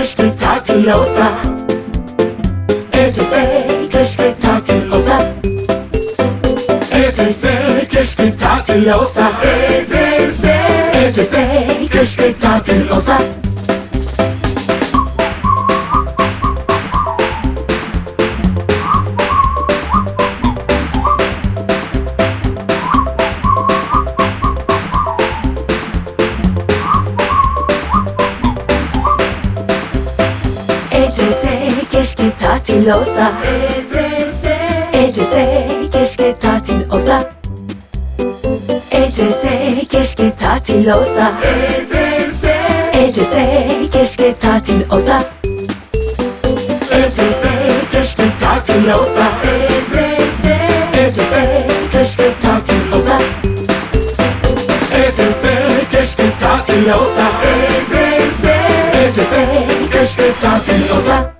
tatil olsa. Ötese keşke tatil olsa. Ötese keşke tatil olsa. Ötese. Ötese keşke tatil olsa Ötese keşke tatil olsa. Ötese Ötese keşke tatil olsa. Ötese keşke tatil olsa. Ötese Ötese keşke tatil olsa. Ötese keşke tatil olsa. Ötese Ötese keşke tatil olsa. Ötese keşke tatil olsa. Ötese Ötese keşke tatil olsa